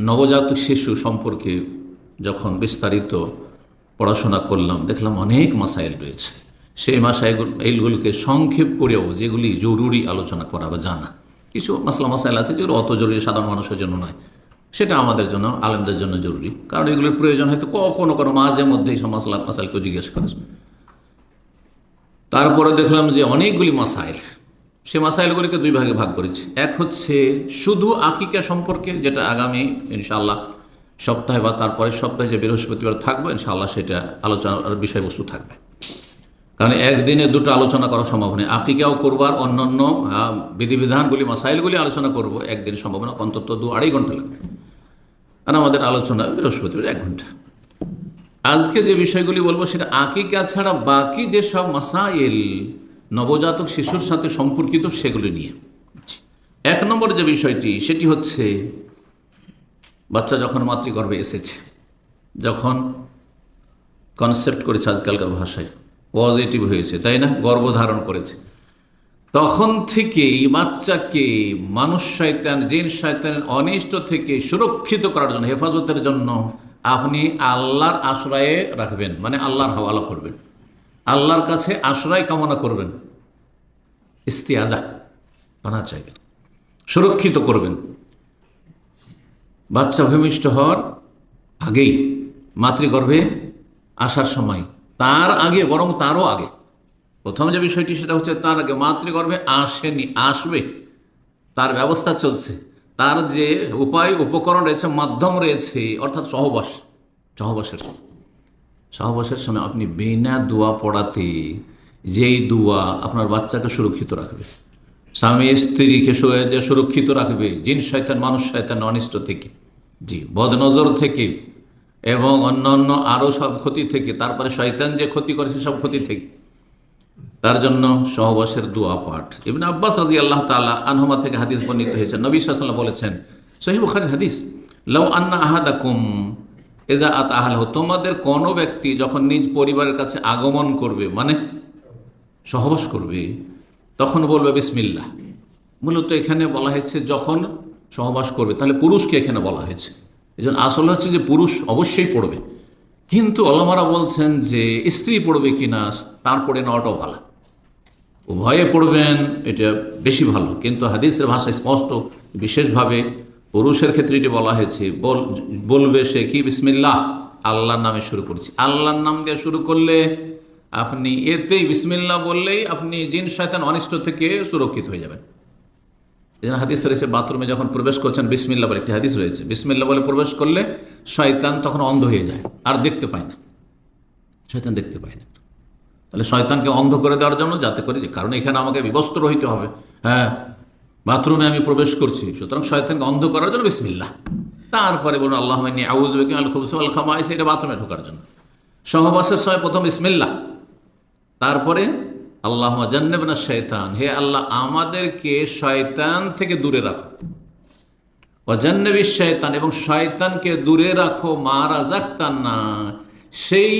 নবজাতক শিশু সম্পর্কে যখন বিস্তারিত পড়াশোনা করলাম, দেখলাম অনেক মাসাইল রয়েছে। সেই মাসাইল এইগুলোকে সংক্ষেপ করেও যেগুলি জরুরি আলোচনা করা বা জানা। কিছু মাসলা মাসাইল আছে যেগুলো অত জরুরি, সাধারণ মানুষের জন্য নয়। সেটা আমাদের জন্য, আলেমদের জন্য জরুরি। কারণ এগুলোর প্রয়োজন হয়তো কখনো কোনো মাঝে মধ্যে এই সব মাসলা মাসাইলকেও জিজ্ঞেস করে তারপরে দেখলাম যে অনেকগুলি মাসাইল সে মাসাইলগুলিকে দুই ভাগে ভাগ করেছি। এক হচ্ছে শুধু আকিকা সম্পর্কে যেটা আগামী ইনশাআল্লাহ সপ্তাহে বা তারপরের সপ্তাহে যে বৃহস্পতিবার থাকবে ইনশাআল্লাহ সেটা আলোচনার বিষয়বস্তু থাকবে। কারণ একদিনে দুটো আলোচনা করা সম্ভব নেই আকিকাও করবার অন্যান্য আহ, বিধিবিধানগুলি মাসাইলগুলি আলোচনা করব একদিন সম্ভব না অন্তত দু আড়াই ঘণ্টা লাগবে। আর আমাদের আলোচনা বৃহস্পতিবার এক ঘণ্টা। আজকে যে বিষয়গুলি বলব সেটা আকিকা ছাড়া বাকি যে সব মাসাইল নবজাতক শিশুর সাথে সম্পর্কিত সেগুলি নিয়ে। এক নম্বর যে বিষয়টি, সেটি হচ্ছে বাচ্চা যখন মাতৃগর্ভে এসেছে, যখন কনসেপ্ট করেছে আজকালকার ভাষায় পজিটিভ হয়েছে, তাই না? গর্ভধারণ করেছে। তখন থেকেই বাচ্চাকে মানুষ শয়তান, জিন শয়তানের অনিষ্ট থেকে সুরক্ষিত করার জন্য, হেফাজতের জন্য আপনি আল্লাহর আশ্রয়ে রাখবেন মানে আল্লাহর হাওয়ালা করবেন। আল্লাহর কাছে আশ্রয় কামনা করবেন। ইস্তিয়াজা বানা চাইবেন, সুরক্ষিত করবেন। বাচ্চা ভূমিষ্ঠ হওয়ার আগেই মাতৃগর্ভে আসার সময়, তার আগে, বরং তারও আগে। প্রথম যে বিষয়টি, সেটা হচ্ছে তার আগে মাতৃগর্ভে আসেনি, আসবে। তার ব্যবস্থা চলছে। তার যে উপায়, উপকরণ রয়েছে, মাধ্যম রয়েছে, অর্থাৎ সহবাস, সহবাসের। সহবাসের সময় আপনি বিনা দোয়া পড়াতে যেই দোয়া আপনার বাচ্চাকে সুরক্ষিত রাখবে, স্বামী স্ত্রীকে সুরক্ষিত রাখবে, জিন শয়তান, মানুষ শয়তান অনিষ্ট থেকে, জি, বদনজর থেকে এবং অন্য অন্য আরও সব ক্ষতি থেকে, তারপরে শয়তান যে ক্ষতি করে সব ক্ষতি থেকে, তার জন্য সহবাসের দোয়া পাঠ। ইবনে আব্বাস আজি আল্লাহ তালা আনহমা থেকে হাদিস বর্ণিত হয়েছে। নবী সাল্লাম বলেছেন সহিব খারি হাদিস লও আন্না আহাদাকুম এদা আত আহালহ, তোমাদের কোনো ব্যক্তি যখন নিজ পরিবারের কাছে আগমন করবে মানে সহবাস করবে, তখন বলবে বিসমিল্লাহ। মূলত এখানে বলা হয়েছে যখন সহবাস করবে, তাহলে পুরুষকে এখানে বলা হয়েছে। এই জন্য আসল হচ্ছে যে পুরুষ অবশ্যই পড়বে। কিন্তু অলমারা বলছেন যে স্ত্রী পড়বে কি কিনা, তারপরে নেওয়াটাও ভালো। উভয়ে পড়বেন, এটা বেশি ভালো। কিন্তু হাদিসের ভাষায় স্পষ্ট, বিশেষভাবে পুরুষের ক্ষেত্রে এটি বলা হয়েছে, বল, বলবে সে কি? বিসমিল্লাহ। আল্লাহর নামে শুরু করছি। আল্লাহর নাম দিয়ে শুরু করলে আপনি এতেই বিসমিল্লাহ বললেই আপনি জিন, শয়তান অনিষ্ট থেকে সুরক্ষিত হয়ে যাবেন। এই জন্য হাদিস রয়েছে, বাথরুমে যখন প্রবেশ করছেন বিসমিল্লা বলে একটি হাদিস রয়েছে। বিসমিল্লা বলে প্রবেশ করলে শয়তান তখন অন্ধ হয়ে যায়, আর দেখতে পায় না। শয়তান দেখতে পায় না। তাহলে শয়তানকে অন্ধ করে দেওয়ার জন্য যাতে করে যে, কারণ এখানে আমাকে বিবস্ত্র হইতে হবে। হ্যাঁ বাথরুমে আমি প্রবেশ করছি। সুতরাং শয়তানকে অন্ধ করার জন্য বিসমিল্লা তারপরে বলুন আল্লাহ আউজ বেকিম আল খুবস আল খামাইস, এটা বাথরুমে ঢোকার জন্য। সহবাসের সময় প্রথম বিসমিল্লা তারপরে আল্লাহ জান্নেবনা শয়তান, হে আল্লাহ, আমাদেরকে শয়তান থেকে দূরে রাখো। অজান্নবী শয়তান, এবং শয়তানকে দূরে রাখো মারা জাগতান না সেই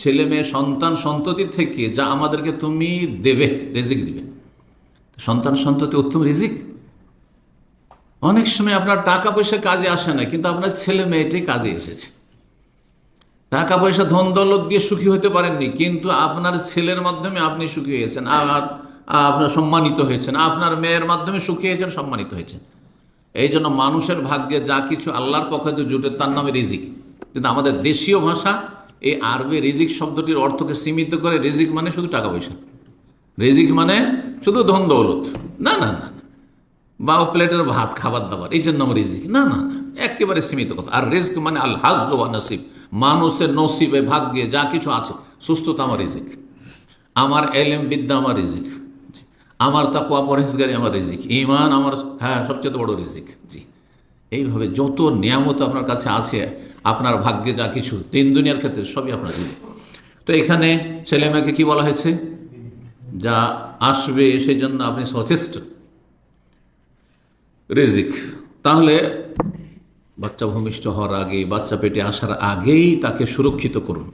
ছেলে মেয়ে, সন্তান সন্ততি থেকে যা আমাদেরকে তুমি দেবে, রেজিক দিবে। সন্তান সন্ততি উত্তম রিজিক। অনেক সময় আপনার টাকা পয়সা কাজে আসে না, কিন্তু আপনার ছেলে মেয়েটাই কাজে এসেছে। টাকা পয়সা ধন দৌলত দিয়ে সুখী হতে পারেননি, কিন্তু আপনার ছেলের মাধ্যমে আপনি সুখী হয়েছেন, আর আপনার সম্মানিত হয়েছেন, আপনার মেয়ের মাধ্যমে সুখী হয়েছেন, সম্মানিত হয়েছেন। এই জন্য মানুষের ভাগ্যে যা কিছু আল্লাহর পক্ষে তো জুটে তার নামে রিজিক। কিন্তু আমাদের দেশীয় ভাষা, এই আরবি রিজিক শব্দটির অর্থকে সীমিত করে, রিজিক মানে শুধু টাকা পয়সা রিজিক মানে শুধু ধন দৌলত। না না না। বা প্লেটের ভাত খাবার দাবার এইটার নাম রিজিক। না না না, একেবারে সীমিত কথা। আর রিস্ক মানে আল হাজ নসিব। মানুষের নসিবে, ভাগ্যে যা কিছু আছে, সুস্থতা আমার রিজিক। আমার এলেম বিদ্যা আমার রিজিক। আমার তাকুয়া পরহেজগারি আমার রিজিক। ইমান আমার হ্যাঁ সবচেয়ে বড় রিজিক। জি। এইভাবে যত নিয়ামত আপনার কাছে আছে, আপনার ভাগ্যে যা কিছু, তিন দুনিয়ার ক্ষেত্রে সবই আপনার রিজিক। তো এখানে ছেলে মেয়েকে কী বলা হয়েছে? যা আসবে, সেই জন্য আপনি সচেষ্ট। রিজিক। তাহলে বাচ্চা ভূমিষ্ঠ হওয়ার আগে বাচ্চা পেটে আসার আগেই তাকে সুরক্ষিত করুন।